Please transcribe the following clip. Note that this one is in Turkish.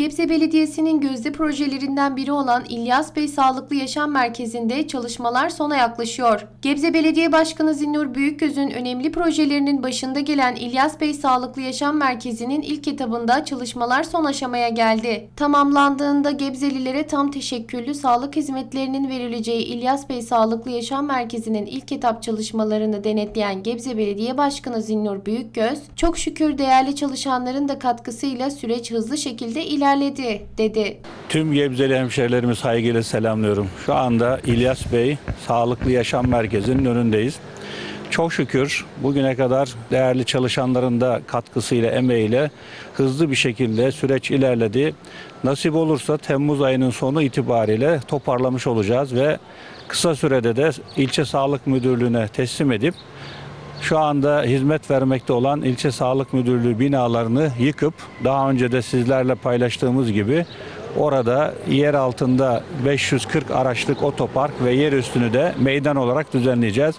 Gebze Belediyesi'nin gözde projelerinden biri olan İlyas Bey Sağlıklı Yaşam Merkezi'nde çalışmalar sona yaklaşıyor. Gebze Belediye Başkanı Zinnur Büyükgöz'ün önemli projelerinin başında gelen İlyas Bey Sağlıklı Yaşam Merkezi'nin ilk etabında çalışmalar son aşamaya geldi. Tamamlandığında Gebzelilere tam teşekküllü sağlık hizmetlerinin verileceği İlyas Bey Sağlıklı Yaşam Merkezi'nin ilk etap çalışmalarını denetleyen Gebze Belediye Başkanı Zinnur Büyükgöz, çok şükür değerli çalışanların da katkısıyla süreç hızlı şekilde ilerledi, dedi. Tüm Gebzeli hemşehrilerimi saygıyla selamlıyorum. Şu anda İlyas Bey Sağlıklı Yaşam Merkezi'nin önündeyiz. Çok şükür bugüne kadar değerli çalışanların da katkısıyla, emeğiyle hızlı bir şekilde süreç ilerledi. Nasip olursa Temmuz ayının sonu itibariyle toparlamış olacağız ve kısa sürede de ilçe sağlık müdürlüğüne teslim edip şu anda hizmet vermekte olan ilçe sağlık müdürlüğü binalarını yıkıp daha önce de sizlerle paylaştığımız gibi orada yer altında 540 araçlık otopark ve yer üstünü de meydan olarak düzenleyeceğiz.